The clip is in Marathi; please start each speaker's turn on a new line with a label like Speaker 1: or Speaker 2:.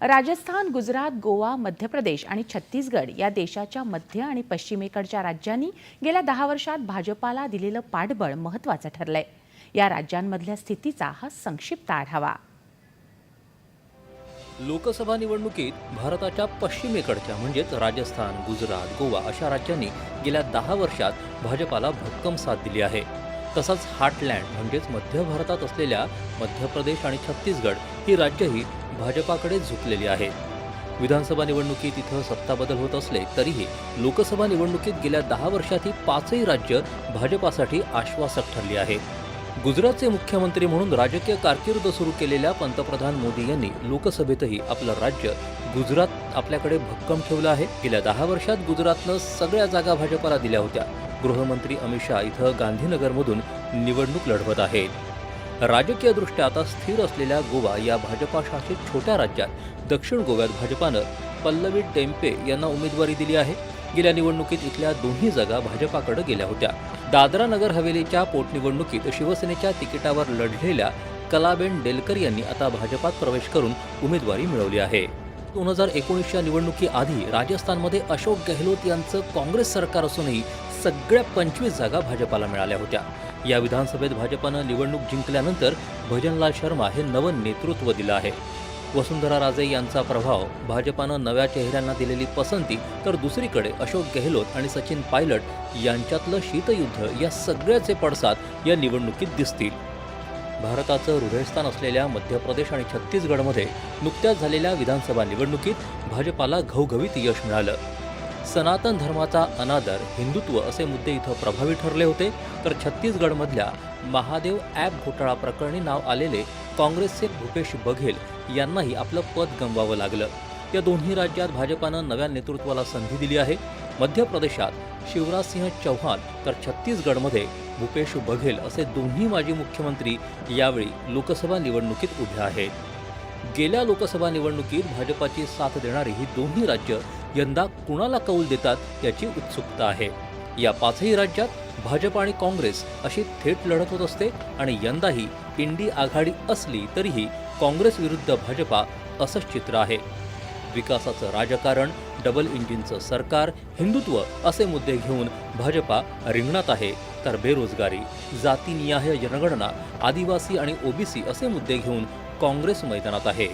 Speaker 1: राजस्थान गुजरात गोवा मध्य प्रदेश आणि छत्तीसगड या देशाच्या मध्य आणि पश्चिमेकडच्या राज्यांनी गेल्या दहा वर्षात भाजपाला दिलेलं पाठबळ महत्त्वाचं ठरलंय. या राज्यांमधल्या स्थितीचा हा संक्षिप्त आढावा.
Speaker 2: लोकसभा निवडणुकीत भारताच्या पश्चिमेकडच्या म्हणजेच राजस्थान गुजरात गोवा अशा राज्यांनी गेल्या दहा वर्षात भाजपाला भक्कम साथ दिली आहे. तसंच हार्टलँड म्हणजेच मध्य भारतात असलेल्या मध्य प्रदेश आणि छत्तीसगड ही राज्यही भाजपाकडे झुकलेली आहे. विधानसभा निवडणुकीत इथं सत्ताबदल होत असले तरीही लोकसभा निवडणुकीत गेल्या दहा वर्षात ही पाचही राज्य भाजपासाठी आश्वासक ठरली आहे. गुजरातचे मुख्यमंत्री म्हणून राजकीय कारकीर्द सुरू केलेल्या पंतप्रधान मोदी यांनी लोकसभेतही आपलं राज्य गुजरात आपल्याकडे भक्कम ठेवलं आहे. गेल्या दहा वर्षात गुजरातनं सगळ्या जागा भाजपाला दिल्या होत्या. गृहमंत्री अमित शहा इथं गांधीनगरमधून निवडणूक लढवत आहेत. राजकीयदृष्ट्या आता स्थिर असलेल्या गोवा या भाजपाशासित छोट्या राज्यात दक्षिण गोव्यात भाजपानं पल्लवी टेम्पे यांना उमेदवारी दिली आहे. गेल्या निवडणुकीत इथल्या दोन्ही जागा भाजपाकडे गेल्या होत्या. दादरा नगर हवेलीच्या पोटनिवडणुकीत शिवसेनेच्या तिकिटावर लढलेल्या कलाबेन डेलकर यांनी आता भाजपात प्रवेश करून उमेदवारी मिळवली आहे. दोन हजार एकोणीसच्या निवडणुकीआधी राजस्थानमध्ये अशोक गेहलोत यांचं काँग्रेस सरकार असूनही सगळ्या पंचवीस जागा भाजपाला मिळाल्या होत्या. या विधानसभेत भाजपानं निवडणूक जिंकल्यानंतर भजनलाल शर्मा हे नवं नेतृत्व दिलं आहे. वसुंधरा राजे यांचा प्रभाव भाजपानं नव्या चेहऱ्यांना दिलेली पसंती तर दुसरीकडे अशोक गेहलोत आणि सचिन पायलट यांच्यातलं शीतयुद्ध या सगळ्याचे पडसाद या निवडणुकीत दिसतील. भारताचं हृदयस्थान असलेल्या मध्य प्रदेश आणि छत्तीसगडमध्ये नुकत्याच झालेल्या विधानसभा निवडणुकीत भाजपाला घवघवीत यश मिळालं. सनातन धर्माचा अनादर हिंदुत्व असे मुद्दे इथं प्रभावी ठरले होते तर छत्तीसगडमधल्या महादेव ॲप घोटाळा प्रकरणी नाव आलेले काँग्रेसचे भूपेश बघेल यांनाही आपलं पद गमवावं लागलं. या दोन्ही राज्यात भाजपानं नव्या नेतृत्वाला संधी दिली आहे. मध्य प्रदेशात शिवराजसिंह चौहान तर छत्तीसगडमध्ये भूपेश बघेल असे दोन्ही माजी मुख्यमंत्री यावेळी लोकसभा निवडणुकीत उभे आहेत. गेल्या लोकसभा निवडणुकीत भाजपाची साथ देणारी ही दोन्ही राज्य यंदा कुणाला कौल देतात याची उत्सुकता आहे. या पाचही राज्यात भाजप आणि काँग्रेस अशी थेट लढत होत असते आणि यंदाही इंडी आघाडी असली तरीही काँग्रेस विरुद्ध भाजपा असंच चित्र आहे. विकासाचं राजकारण डबल इंजिनचं सरकार हिंदुत्व असे मुद्दे घेऊन भाजपा रिंगणात आहे. तर बेरोजगारी जातीनिहाय जनगणना आदिवासी आणि ओबीसी असे मुद्दे घेऊन काँग्रेस मैदानात आहे.